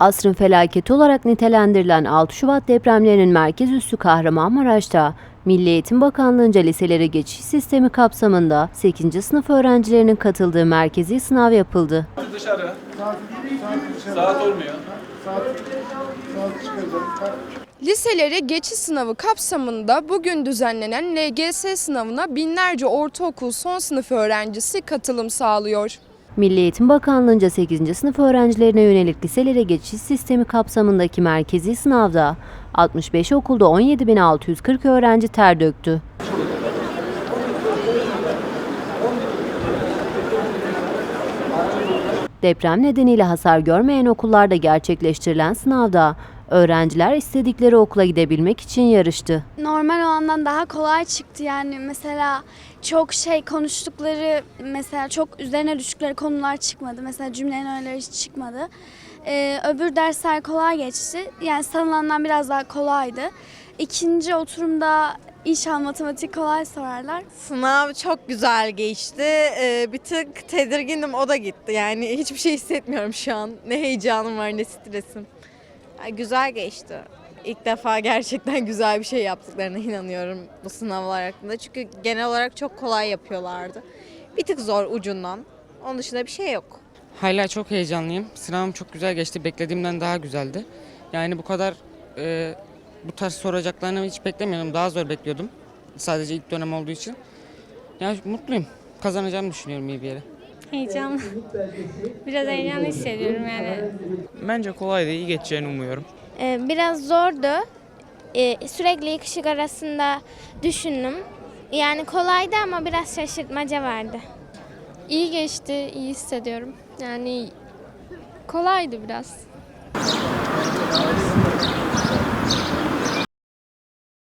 Asrın felaketi olarak nitelendirilen 6 Şubat depremlerinin merkez üssü Kahramanmaraş'ta Milli Eğitim Bakanlığı'nca liselere geçiş sistemi kapsamında 8. sınıf öğrencilerinin katıldığı merkezi sınav yapıldı. Dışarı. Saat olmuyor. Liselere geçiş sınavı kapsamında bugün düzenlenen LGS sınavına binlerce ortaokul son sınıf öğrencisi katılım sağlıyor. Milli Eğitim Bakanlığı'nca 8. sınıf öğrencilerine yönelik liselere geçiş sistemi kapsamındaki merkezi sınavda 65 okulda 17.640 öğrenci ter döktü. Deprem nedeniyle hasar görmeyen okullarda gerçekleştirilen sınavda öğrenciler istedikleri okula gidebilmek için yarıştı. normal olandan daha kolay çıktı yani mesela çok şey konuştukları mesela çok üzerine düştükleri konular çıkmadı mesela cümlenin öyleleri hiç çıkmadı Ee, öbür dersler kolay geçti yani sanılandan biraz daha kolaydı İkinci oturumda inşallah matematik kolay sorarlar Sınav çok güzel geçti. Ee, bir tık tedirgindim o da gitti. Yani hiçbir şey hissetmiyorum şu an. Ne heyecanım var ne stresim. Güzel geçti. İlk defa gerçekten güzel bir şey yaptıklarına inanıyorum bu sınavlar hakkında. Çünkü genel olarak çok kolay yapıyorlardı. Bir tık zor ucundan. Onun dışında bir şey yok. Hala çok heyecanlıyım. Sınavım çok güzel geçti. Beklediğimden daha güzeldi. Yani bu kadar e, bu tarz soracaklarını hiç beklemiyordum. Daha zor bekliyordum. Sadece ilk dönem olduğu için. Yani mutluyum. Kazanacağımı düşünüyorum iyi bir yere. Heyecanlı. Biraz heyecanlı hissediyorum yani. Bence kolaydı, iyi geçeceğini umuyorum. Ee, Biraz zordu. Ee, Sürekli iki şık arasında düşündüm. Yani kolaydı ama biraz şaşırtmaca vardı. İyi geçti, iyi hissediyorum. Yani kolaydı biraz.